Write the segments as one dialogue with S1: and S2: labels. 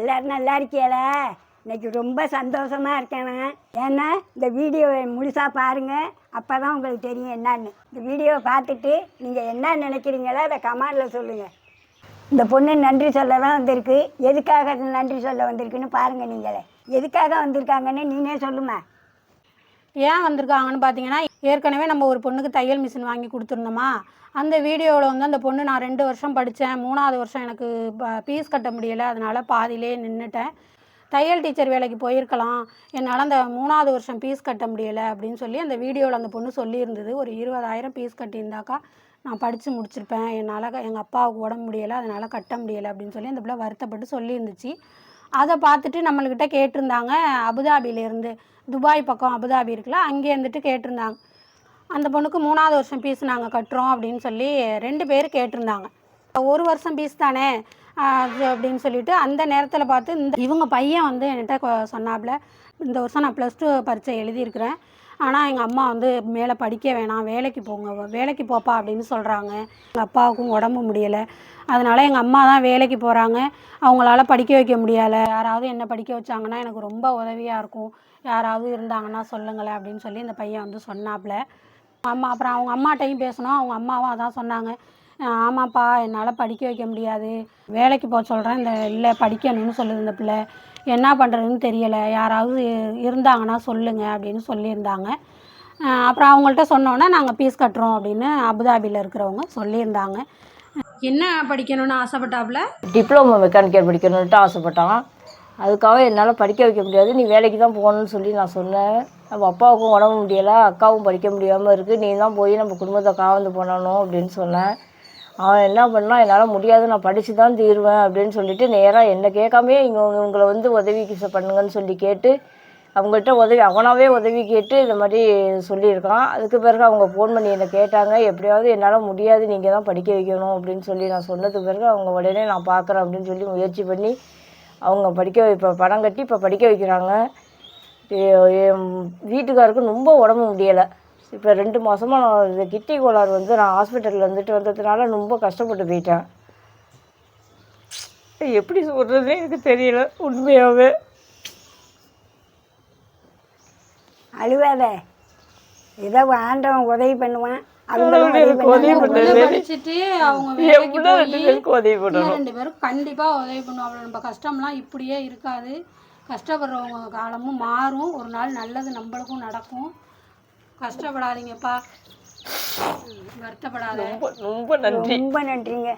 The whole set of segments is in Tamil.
S1: எல்லாரும் நல்லா இருக்கியாளா இன்னைக்கு ரொம்ப சந்தோஷமாக இருக்கேன்? ஏன்னா இந்த வீடியோவை முழுசாக பாருங்கள் அப்போ தான் உங்களுக்கு தெரியும் என்னன்னு. இந்த வீடியோவை பார்த்துட்டு நீங்கள் என்ன நினைக்கிறீங்களோ அதை கமெண்டில் சொல்லுங்கள் இந்த பொண்ணு நன்றி சொல்ல தான் வந்திருக்கு. எதுக்காக நன்றி சொல்ல வந்திருக்குன்னு பாருங்கள் நீங்களே. எதுக்காக வந்திருக்காங்கன்னு நீனே சொல்லுமா.
S2: ஏன் வந்திருக்காங்கன்னு பார்த்தீங்கன்னா ஏற்கனவே நம்ம ஒரு பொண்ணுக்கு தையல் மிஷின் வாங்கி கொடுத்துருந்தோமா? அந்த வீடியோவில் வந்து அந்த பொண்ணு நான் ரெண்டு வருஷம் படித்தேன் மூணாவது வருஷம் எனக்கு ஃபீஸ் கட்ட முடியலை. அதனால் பாதியிலே நின்றுட்டேன் தையல் டீச்சர் வேலைக்கு போயிருக்கலாம். என்னால் அந்த மூணாவது வருஷம் ஃபீஸ் கட்ட முடியலை அப்படின்னு சொல்லி அந்த வீடியோவில் அந்த பொண்ணு சொல்லியிருந்தது. ஒரு இருபதாயிரம் ஃபீஸ் கட்டியிருந்தாக்கா நான் படித்து முடிச்சிருப்பேன். என்னால் எங்கள் அப்பாவுக்கு உடம்பு முடியலை. அதனால் கட்ட முடியலை அப்படின்னு சொல்லி அந்த பிள்ளை வருத்தப்பட்டு சொல்லியிருந்துச்சு. அதை பார்த்துட்டு நம்மள்கிட்ட கேட்டிருந்தாங்க. அபுதாபியிலேருந்து துபாய் பக்கம் அபுதாபி இருக்குல்ல அங்கே இருந்துட்டு கேட்டிருந்தாங்க. அந்த பொண்ணுக்கு மூணாவது வருஷம் ஃபீஸ் நாங்கள் கட்டுறோம் அப்படின்னு சொல்லி ரெண்டு பேர் கேட்டிருந்தாங்க. ஒரு வருஷம் ஃபீஸ் தானே? அது அப்படின்னு சொல்லிட்டு அந்த நேரத்தில் பார்த்து இந்த இவங்க பையன் வந்து என்கிட்ட கொ- சொன்னாப்புல இந்த வருஷம் நான் ப்ளஸ் டூ பரீட்சை எழுதியிருக்கிறேன். ஆனால் எங்கள் அம்மா வந்து மேலே படிக்க வேணாம் வேலைக்கு போங்க வேலைக்கு போப்பா அப்படின்னு சொல்கிறாங்க எங்கள் அப்பாவுக்கும் உடம்பு முடியலை. அதனால் எங்கள் அம்மா தான் வேலைக்கு போகிறாங்க அவங்களால படிக்க வைக்க முடியலை. யாராவது என்ன படிக்க வச்சாங்கன்னா எனக்கு ரொம்ப உதவியாக இருக்கும். யாராவது இருந்தாங்கன்னா சொல்லுங்களேன் அப்படின்னு சொல்லி இந்த பையன் வந்து சொன்னாப்புல அம்மா அப்புறம் அவங்க அம்மாட்டையும் பேசணும். அவங்க அம்மாவும் அதான் சொன்னாங்க. ஆமாப்பா என்னால் படிக்க வைக்க முடியாது. வேலைக்கு போக சொல்கிறேன் இந்த இல்லை படிக்கணும்னு சொல்லுது இந்த பிள்ளை. என்ன பண்ணுறதுன்னு தெரியலை. யாராவது இருந்தாங்கன்னா சொல்லுங்கள் அப்படின்னு சொல்லியிருந்தாங்க. அப்புறம் அவங்கள்ட்ட சொன்னோன்னே நாங்கள் ஃபீஸ் கட்டுறோம் அப்படின்னு அபுதாபியில் இருக்கிறவங்க சொல்லியிருந்தாங்க. என்ன படிக்கணும்னு ஆசைப்பட்டாப்புல?
S3: டிப்ளமோ மெக்கானிக்கல் படிக்கணுன்ட்டு ஆசைப்பட்டான். அதுக்காக என்னால் படிக்க வைக்க முடியாது. நீ வேலைக்கு தான் போகணும்னு சொல்லி நான் சொன்னேன். நம்ம அப்பாவுக்கும் உடம்பு முடியலை அக்காவும் படிக்க முடியாமல் இருக்குது நீ தான் போய் நம்ம குடும்பத்தை காவந்து பண்ணணும் அப்படின்னு சொன்னேன். அவன் என்ன பண்ணால் என்னால் முடியாது நான் படித்து தான் தீருவேன் அப்படின்னு சொல்லிட்டு நேராக என்னை கேட்காமே இங்கே இவங்களை வந்து உதவிக்கு பண்ணுங்கன்னு சொல்லி கேட்டு அவங்கள்ட்ட உதவி அவனாகவே உதவி கேட்டு இந்த மாதிரி சொல்லியிருக்கான். அதுக்கு பிறகு அவங்க ஃபோன் பண்ணி என்னை கேட்டாங்க எப்படியாவது என்னால் முடியாது நீங்கள் தான் படிக்க வைக்கணும் அப்படின்னு சொல்லி நான் சொன்னதுக்கு பிறகு அவங்க உடனே நான் பார்க்குறேன் அப்படின்னு சொல்லி முயற்சி பண்ணி அவங்க படிக்க இப்போ பணம் கட்டி இப்போ படிக்க வைக்கிறாங்க. என் வீட்டுக்காருக்கு ரொம்ப உடம்பு முடியலை. இப்போ ரெண்டு மாதமாக நான் இந்த கிட்னி கோளாறு வந்து நான் ஹாஸ்பிட்டலில் வந்துட்டு வந்ததுனால ரொம்ப கஷ்டப்பட்டு போயிட்டேன். எப்படி சொல்கிறதுனே எனக்கு தெரியல உண்மையாகவே
S1: அழுவாத. ஏதோ ஆண்டவன் உதவி பண்ணுவான்.
S2: கண்டிப்பாக உதவி பண்ணுவோம் நம்ம கஷ்டம்லாம் இப்படியே இருக்காது. கஷ்டப்படுறவங்க காலமும் மாறும். ஒரு நாள் நல்லது நம்மளுக்கும் நடக்கும். கஷ்டப்படாதீங்கப்பா. வருத்தப்படாத.
S3: ரொம்ப ரொம்ப நன்றி.
S1: ரொம்ப நன்றிங்க.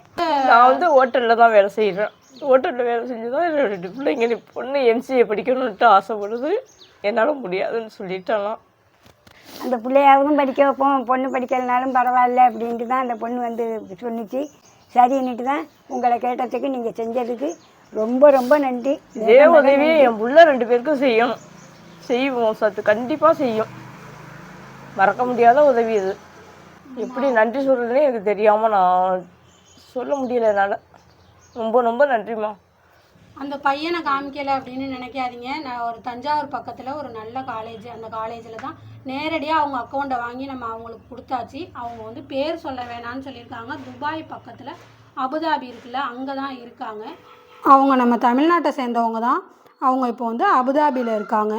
S3: நான் வந்து ஹோட்டலில் தான் வேலை செய்கிறேன் ஹோட்டலில் வேலை செஞ்சு தான் ரெண்டு பிள்ளைங்க பொண்ணு எம்சிஏ படிக்கணுன்ட்டு ஆசைப்படுது. என்னால் முடியாதுன்னு சொல்லிட்டேன்
S1: அந்த பிள்ளையாவதும் படிக்க வைப்போம். பொண்ணு படிக்கலைனாலும் பரவாயில்ல அப்படின்ட்டு தான் அந்த பொண்ணு வந்து சொன்னிச்சு. சரின்னுட்டு தான் உங்களை கேட்டதுக்கு நீங்கள் செஞ்சதுக்கு ரொம்ப ரொம்ப நன்றி.
S3: இதே உதவியை என் புள்ள ரெண்டு பேருக்கும் செய்யணும். செய்வோம் சத்து கண்டிப்பாக செய்யும். மறக்க முடியாத உதவி இது. எப்படி நன்றி சொல்கிறதுனே எனக்கு தெரியாமல் நான் சொல்ல முடியல என்னால். ரொம்ப ரொம்ப நன்றிம்மா
S2: அந்த பையனை காமிக்கல அப்படின்னு நினைக்காதீங்க. நான் ஒரு தஞ்சாவூர் பக்கத்தில் ஒரு நல்ல காலேஜ் அந்த காலேஜில் தான் நேரடியாக அவங்க அக்கௌண்ட்டை வாங்கி நம்ம அவங்களுக்கு கொடுத்தாச்சு. அவங்க வந்து பேர் சொல்ல வேணாம்னு சொல்லியிருக்காங்க. துபாய் பக்கத்தில் அபுதாபி இருக்குல்ல அங்கே தான் இருக்காங்க. அவங்க நம்ம தமிழ்நாட்டை சேர்ந்தவங்க தான். அவங்க இப்போ வந்து அபுதாபியில் இருக்காங்க.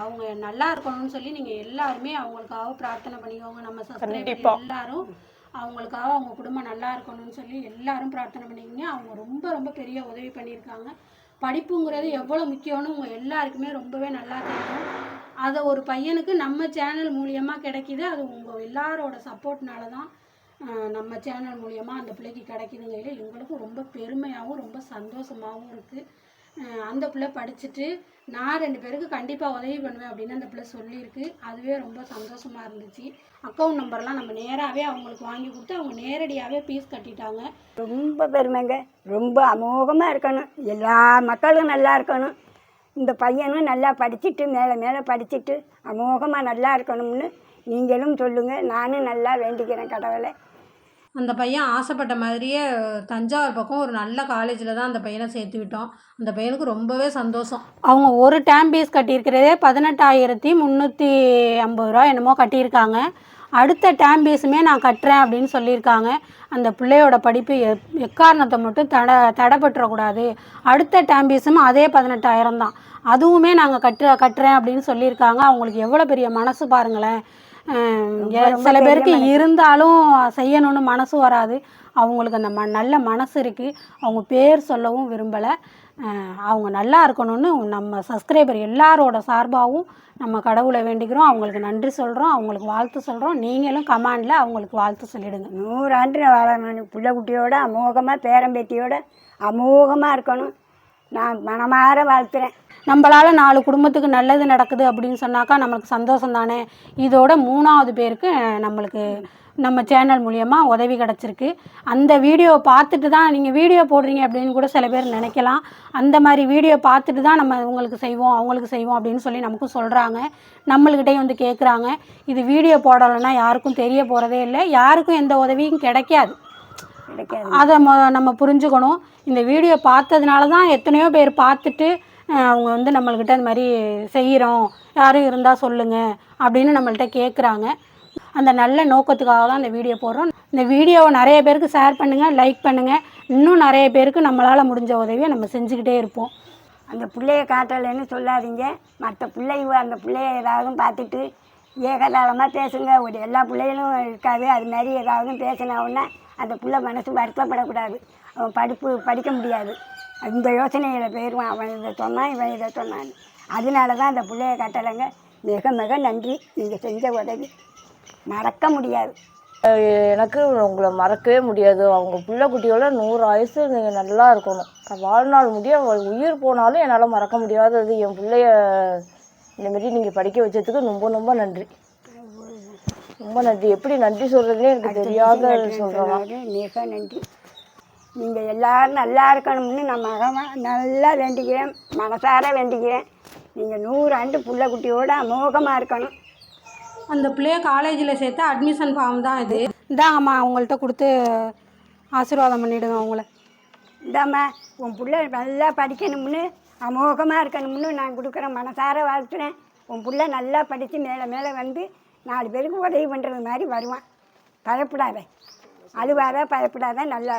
S2: அவங்க நல்லா இருக்கணும்னு சொல்லி நீங்கள் எல்லாருமே அவங்களுக்காக பிரார்த்தனை பண்ணிக்கோங்க. நம்ம. சப்ஸ்கிரைபர் எல்லாரும் அவங்களுக்காக அவங்க குடும்பம் நல்லா இருக்கணும்னு சொல்லி எல்லாரும் பிரார்த்தனை பண்ணிக்கோங்க. அவங்க ரொம்ப ரொம்ப பெரிய உதவி பண்ணியிருக்காங்க. படிப்புங்கிறது எவ்வளோ முக்கியம்னு உங்கள் எல்லாருக்குமே ரொம்பவே நல்லா தெரியும். அதை ஒரு பையனுக்கு நம்ம சேனல் மூலியமாக கிடைக்கிது. அது உங்கள் எல்லாரோட சப்போர்ட்னால தான் நம்ம சேனல் மூலியமாக அந்த பிள்ளைக்கு கிடைக்குதுங்கையில் எங்களுக்கும் ரொம்ப பெருமையாகவும் ரொம்ப சந்தோஷமாகவும் இருக்குது அந்த பிள்ளை படிச்சுட்டு நான் ரெண்டு பேருக்கு கண்டிப்பாக உதவி பண்ணுவேன் அப்படின்னு அந்த பிள்ளை சொல்லியிருக்கு. அதுவே ரொம்ப சந்தோஷமாக இருந்துச்சு. அக்கௌண்ட் நம்பர்லாம் நம்ம நேராகவே அவங்களுக்கு வாங்கி கொடுத்து அவங்க நேரடியாகவே ஃபீஸ் கட்டிட்டாங்க.
S1: ரொம்ப பெருமைங்க. ரொம்ப அமோகமாக இருக்கணும். எல்லா மக்களும் நல்லா இருக்கணும். இந்த பையனும் நல்லா படிச்சுட்டு மேலே மேலே படிச்சுட்டு அமோகமாக நல்லா இருக்கணும்னு நீங்களும் சொல்லுங்கள் நானும் நல்லா வேண்டிக்கிறேன் கடவுளை.
S2: அந்த பையன் ஆசைப்பட்ட மாதிரியே தஞ்சாவூர் பக்கம் ஒரு நல்ல காலேஜில் தான் அந்த பையனை சேர்த்து விட்டோம். அந்த பையனுக்கு ரொம்பவே சந்தோஷம். அவங்க ஒரு டேம் ஃபீஸ் கட்டியிருக்கிறதே பதினெட்டாயிரத்தி முந்நூற்றி ஐம்பது ரூபா என்னமோ கட்டியிருக்காங்க. அடுத்த டேம் பீஸுமே நான் கட்டுறேன் அப்படின்னு சொல்லியிருக்காங்க. அந்த பிள்ளையோட படிப்பு எ எக்காரணத்தை மட்டும் தட தடைப்பட்டுறக்கூடாது. அடுத்த டேம் ஃபீஸும் அதே பதினெட்டாயிரம் தான். அதுவுமே நாங்கள் கட்டு கட்டுறேன் அப்படின்னு சொல்லியிருக்காங்க. அவங்களுக்கு எவ்வளோ பெரிய மனசு பாருங்களேன். சில பேருக்கு இருந்தாலும் செய்யணும்னு மனசு வராது. அவங்களுக்கு அந்த ம நல்ல மனசு இருக்குது அவங்க பேர் சொல்லவும் விரும்பலை. அவங்க நல்லா இருக்கணும்னு நம்ம சப்ஸ்கிரைபர் எல்லாரோட சார்பாகவும் நம்ம கடவுளை வேண்டிக்கிறோம். அவங்களுக்கு நன்றி சொல்கிறோம் அவங்களுக்கு வாழ்த்து சொல்கிறோம் நீங்களும் கமாண்டில் அவங்களுக்கு வாழ்த்து சொல்லிடுங்க.
S1: நூறாண்டு வாழணும். பிள்ளை குட்டியோட அமோகமாக பேரம்பேத்தியோட அமோகமாக இருக்கணும். நான் மனமார வாழ்த்துறேன்.
S2: நம்மளால் நாலு குடும்பத்துக்கு நல்லது நடக்குது அப்படின்னு சொன்னாக்கா நம்மளுக்கு சந்தோஷம் தானே இதோட மூணாவது பேருக்கு நம்மளுக்கு நம்ம சேனல் மூலியமாக உதவி கிடச்சிருக்கு. அந்த வீடியோவை பார்த்துட்டு தான் நீங்கள் வீடியோ போடுறீங்க அப்படின்னு கூட சில பேர் நினைக்கலாம். அந்த மாதிரி வீடியோ பார்த்துட்டு தான் நம்ம உங்களுக்கு செய்வோம் அவங்களுக்கு செய்வோம் அப்படின்னு சொல்லி நமக்கும் சொல்கிறாங்க நம்மளுக்கிட்டே வந்து கேட்குறாங்க இது வீடியோ போடலைன்னா யாருக்கும் தெரிய போகிறதே இல்லை. யாருக்கும் எந்த உதவியும் கிடைக்காது.
S1: கிடைக்காது.
S2: அதை மொ நம்ம புரிஞ்சுக்கணும். இந்த வீடியோ பார்த்ததுனால தான் எத்தனையோ பேர் பார்த்துட்டு அவங்க வந்து நம்மள்கிட்ட இந்த மாதிரி செய்கிறோம் யாரும் இருந்தால் சொல்லுங்கள் அப்படின்னு நம்மள்கிட்ட கேட்குறாங்க அந்த நல்ல நோக்கத்துக்காக தான் இந்த வீடியோ போடுறோம். இந்த வீடியோவை நிறைய பேருக்கு ஷேர் பண்ணுங்கள் லைக் பண்ணுங்கள் இன்னும் நிறைய பேருக்கு நம்மளால் முடிஞ்ச உதவியை நம்ம செஞ்சுக்கிட்டே இருப்போம்.
S1: அந்த பிள்ளைய காட்டலைன்னு சொல்லாதீங்க. மற்ற பிள்ளைங்க அந்த பிள்ளைய ஏதாவது பார்த்துட்டு ஏகதாளமாக பேசுங்க. ஒரு எல்லா பிள்ளைகளும் இருக்காது. அது மாதிரி ஏதாவது பேசினா அந்த பிள்ளை மனசு வருத்தப்படக்கூடாது. அவன் படிப்பு படிக்க முடியாது. இந்த யோசனையில் போயிடுவான் அவன் இதை சொன்னான் இவன் இதை சொன்னான். அதனால தான் அந்த பிள்ளைய காட்டலைங்க. மிக மிக நன்றி. நீங்கள் செஞ்ச உதவி. மறக்க முடியாது.
S3: எனக்கு உங்களை மறக்கவே முடியாது. அவங்க பிள்ளை குட்டியோட நூறு ஆயுசு நீங்கள் நல்லா இருக்கணும். வாழ்நாள் முடிய உயிர் போனாலும் என்னால் மறக்க முடியாதது. என் பிள்ளைய இந்த மாதிரி நீங்கள் படிக்க வச்சதுக்கு ரொம்ப ரொம்ப நன்றி. ரொம்ப நன்றி. எப்படி நன்றி சொல்கிறதுனே எனக்கு தெரியாத சொல்கிறேன்
S1: மிக நன்றி. நீங்கள் எல்லாரும் நல்லா இருக்கணும்னு நான் மகமா நல்லா வேண்டிக்கிறேன். மனசார வேண்டிக்கிறேன். நீங்கள் நூறு ஆண்டு புள்ள குட்டியோட அமோகமாக இருக்கணும்.
S2: அந்த பிள்ளைய காலேஜில் சேர்த்து அட்மிஷன் ஃபார்ம் தான் இது. இந்தாங்கம்மா அவங்கள்ட்ட கொடுத்து ஆசீர்வாதம் பண்ணிவிடுங்க அவங்கள.
S1: இந்தாம்மா உன் புள்ள நல்லா படிக்கணும்னு அமோகமாக இருக்கணும்னு நான் கொடுக்குறேன் மனசார வாழ்த்துறேன். உன் புள்ள நல்லா படித்து மேலே மேலே வந்து நாலு பேருக்கு உதவி பண்ணுறது மாதிரி வருவான். பயப்படாத. அழுவாத பயப்படாத நல்லா.